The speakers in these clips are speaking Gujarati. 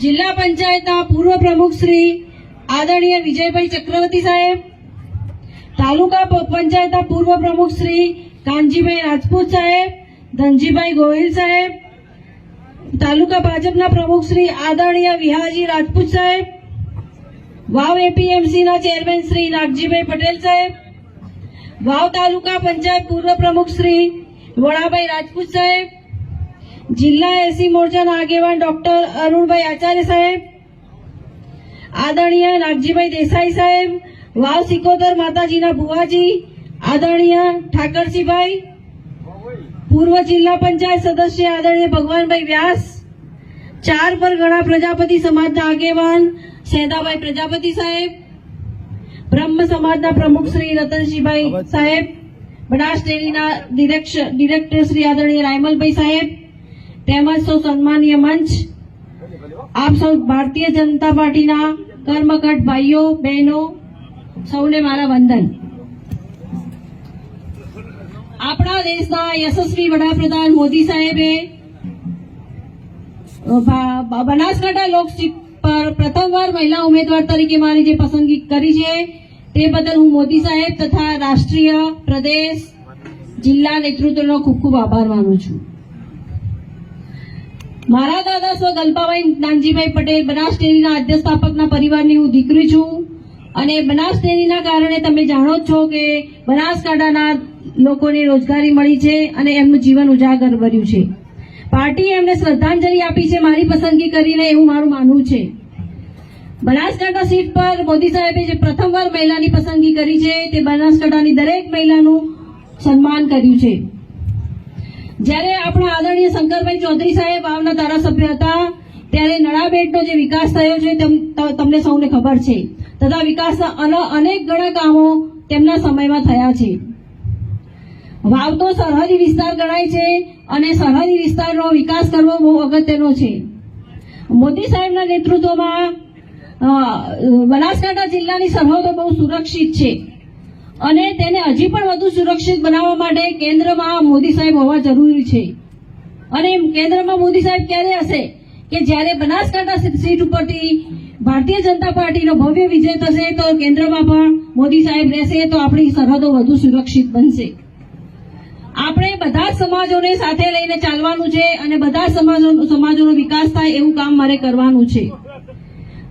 જિલ્લા પંચાયતના પૂર્વ પ્રમુખ શ્રી આદરણીય વિજયભાઈ ચક્રવર્તી સાહેબ, તાલુકા પંચાયતના પૂર્વ પ્રમુખ શ્રી કાનજીભાઈ રાજપૂત સાહેબ, ધનજીભાઈ ગોહિલ સાહેબ, તાલુકા ભાજપના પ્રમુખ શ્રી આદરણીય વિહાજી રાજપૂત સાહેબ, વાવ એપીએમસીના ચેરમેન શ્રી નાગજીભાઈ પટેલ સાહેબ, વાવ તાલુકા પંચાયત પૂર્વ પ્રમુખ શ્રી વડાભાઈ રાજપૂત સાહેબ જિલ્લા એસી મોરચાના આગેવાન ડોક્ટર અરુણભાઈ આચાર્ય સાહેબ, આદરણીય નાગજીભાઈ દેસાઈ સાહેબ, વાવ સિકોતર માતાજીના ભુવાજી, આદરણીય ઠાકરજીભાઈ, પૂર્વ જિલ્લા પંચાયત સદસ્ય આદરણીય ભગવાનભાઈ વ્યાસ, ચાર પર ગણા પ્રજાપતિ સમાજના આગેવાન સેદાભાઈ પ્રજાપતિ સાહેબ, બ્રહ્મ સમાજના પ્રમુખ શ્રી રતનસિંહભાઈ સાહેબ, બનાસ ડેરીના ડિરેક્ટર શ્રી આદરણીય રાયમલભાઈ સાહેબ તેમજ સૌ સન્માનીય મંચ, આપ સૌ ભારતીય જનતા પાર્ટીના કર્મકટ ભાઈઓ, બહેનો, સૌને મારા વંદન. આપણા દેશના યશસ્વી વડાપ્રધાન મોદી સાહેબે બનાસકાંઠા લોકસીટ પર પ્રથમવાર મહિલા ઉમેદવાર તરીકે મારી જે પસંદગી કરી છે, તે બદલ હું મોદી સાહેબ તથા રાષ્ટ્રીય પ્રદેશ જિલ્લા નેતૃત્વનો ખૂબ ખૂબ આભાર માનું છું. મારા દાદા સ્વ ગલ્પાભાઈ નાનજીભાઈ પટેલ બનાસ ડેરીના આદ્ય સ્થાપકના પરિવારની હું દીકરી છું. અને બનાસ ડેરીના કારણે તમે જાણો છો કે બનાસકાંઠાના લોકોને રોજગારી મળી છે અને એમનું જીવન ઉજાગર કર્યું છે. પાર્ટીએ એમને શ્રદ્ધાંજલિ આપી છે મારી પસંદગી કરીને એવું મારું માનવું છે. બનાસકાંઠા સીટ પર મોદી સાહેબે જે પ્રથમવાર મહિલાની પસંદગી કરી છે તે બનાસકાંઠાની દરેક મહિલાનું સન્માન કર્યું છે. જ્યારે આપણા આદરણીય શંકરભાઈ ચૌધરી સાહેબ આવના ધારાસભ્ય હતા, ત્યારે નળાબેટનો જે વિકાસ થયો છે, તેમ તમને સૌને ખબર છે. તથા વિકાસના અનેક ઘણા કામો તેમના સમયમાં થયા છે. વાવ તો સરહદી વિસ્તાર ગણાય છે અને સરહદી વિસ્તારનો વિકાસ કરવો બહુ અગત્યનો છે. મોદી સાહેબના નેતૃત્વમાં બનાસકાંઠા જિલ્લાની સરહદો બહુ સુરક્ષિત છે. અને તેને હજી પણ વધુ સુરક્ષિત બનાવવા માટે કેન્દ્રમાં મોદી સાહેબ હોવા જરૂરી છે. અને કેન્દ્રમાં મોદી સાહેબ ક્યારે હશે? કે જ્યારે બનાસકાંઠા સીટ ઉપરથી ભારતીય જનતા પાર્ટીનો ભવ્ય વિજય થશે, તો કેન્દ્રમાં પણ મોદી સાહેબ રહેશે, તો આપણી સરહદો વધુ સુરક્ષિત બનશે. આપણે બધા સમાજોને સાથે લઈને ચાલવાનું છે અને બધા સમાજો, સમાજોનો વિકાસ થાય એવું કામ મારે કરવાનું છે.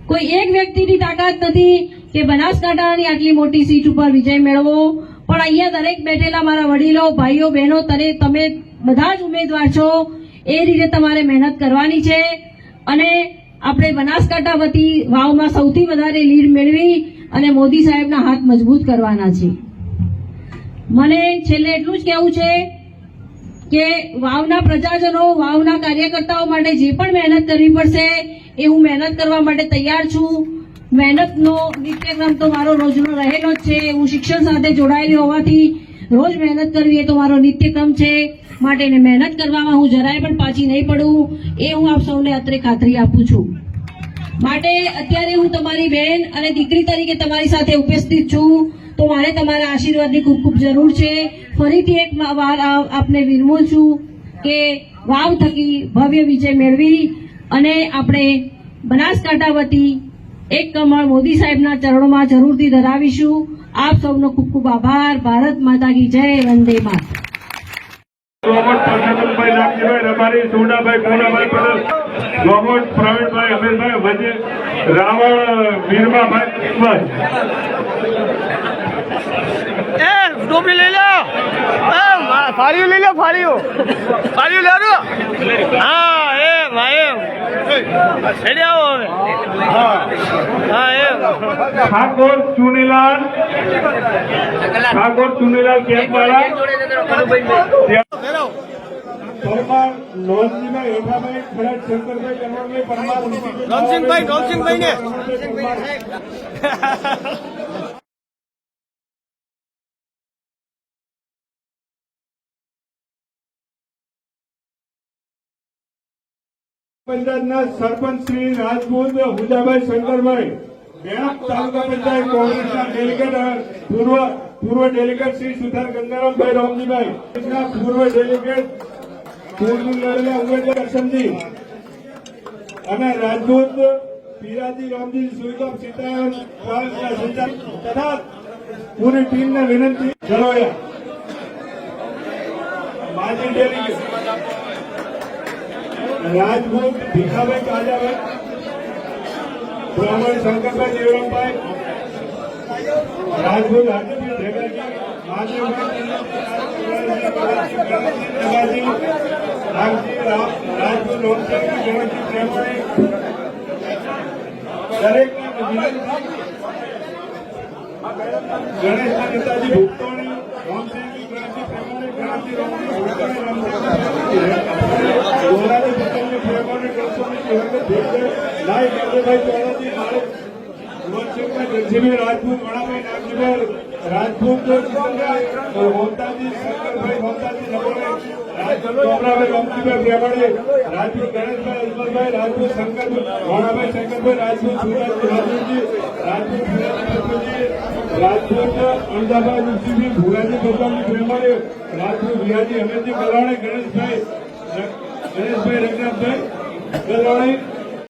કોઈ એક વ્યક્તિની તાકાત નથી કે બનાસકાંઠાની આટલી મોટી સીટ ઉપર વિજય મેળવો. પણ અહીંયા દરેક બેઠેલા મારા વડીલો, ભાઈઓ, બહેનો તને તમે બધા જ ઉમેદવાર છો. એ રીતે તમારે મહેનત કરવાની છે. અને આપણે બનાસકાંઠા વતી વાવમાં સૌથી વધારે લીડ મેળવી અને મોદી સાહેબના હાથ મજબૂત કરવાના છે. મને છેલ્લે એટલું જ કહેવું છે કે વાવના પ્રજાજનો, વાવના કાર્યકર્તાઓ માટે જે પણ મહેનત કરવી પડશે, એ હું મહેનત કરવા માટે તૈયાર છું. મહેનતનો નિત્યક્રમ તો મારો રોજનો રહેલો જ છે, હું શિક્ષણ સાથે જોડાયેલી હોવાથી રોજ મહેનત કરવી એ તો મારો નિત્યક્રમ છે. માટે એને મહેનત કરવામાં હું જરાય પણ પાછી નહીં પડું, એ હું આપ સૌને અત્રે ખાતરી આપું છું. માટે અત્યારે હું તમારી બહેન અને દીકરી તરીકે તમારી સાથે ઉપસ્થિત છું. તો મારે તમારા આશીર્વાદની ખૂબ ખૂબ જરૂર છે. ફરીથી એક વાર આપને વિનવું છું કે વાવ થકી ભવ્ય વિજય મેળવી અને આપણે બનાસકાંઠા વતી એક કમળ મોદી સાહેબના ચરણોમાં જરૂરથી ધરાવીશું. આપ સૌનો ખૂબ ખૂબ આભાર. ભારત માતા કી જય વંદે માતરમ. ગોમટ પરસોત્તમભાઈ નાગજીભાઈ રબારી સોડાભાઈ કોનાભાઈ પટેલ ગોમટ પ્રવીણભાઈ અમીરભાઈ વજે રાવણ વીરમાભાઈ બસ. ટોપી લઈ લો. એ ફાળીઓ લઈ લો ફાળીઓ ફાળીઓ લેરો હા એ એમ હેડી આવો હવે હા એમ ઠાકોર ચુનીલાલ ઠાકોર ચુનીલાલ કેમ્પવાળા પરમાર નોંધજીભાઈ હેઠાભાઈ ખરાજ શંકરભાઈ પરમાર રમસિંહભાઈ રમસિંહભાઈ ને પંચાયતના સરપંચ શ્રી રાજપૂત હુજાભાઈ શંકરભાઈ બેણક તાલુકા પંચાયત કોંગ્રેસના ડેલિગેટ પૂર્વ પૂર્વ ડેલિગેટ શ્રી સુધાર ગંગારામભાઈ રામજીભાઈ પૂર્વ ડેલિગેટ કરશનજી અને રાજદૂત પીરાજી રામજી, સુઈગમ, સીતારામ તથા પૂરી ટીમને વિનંતી. ચલો માજી ડેલીગેટ. રાજપૂત ભીખાભાઈ કાજાભાઈ બ્રાહ્મણ શંકરભાઈ દેવરામભાઈ રાજપૂત હાજીભાઈ ભેગાજી રાજપૂત રોમચંદ્ર ગણેશજી પ્રેમાણી દરેક ગણેશ નેતાજી ભૂપતોણી રામસિંહજી ગણેશજી પ્રેમાણી ગણેશજી રામજી ભૂપતોણી જગજીભાઈ રાજપૂત વણાભાઈ નાગજીભાઈ, રાજપૂત મોમતાજી શંકરભાઈ મોમતાજી ગોમરાભાઈ રમજીભાઈ પ્રેમાણી રાજપૂત ગણેશભાઈ અજમલભાઈ રાજપૂત શંકરભાઈ, રાજપૂત સુરજજી રાજપૂતજી, રાજપૂત અમદાભાઈ ઋષિજી ભુરાજી ગોપાલજી પ્રેમાણી રાજપૂત વિહાજી હમેશજી કલાણી ગણેશભાઈ ગણેશભાઈ રઘનાથભાઈ ગલવાણી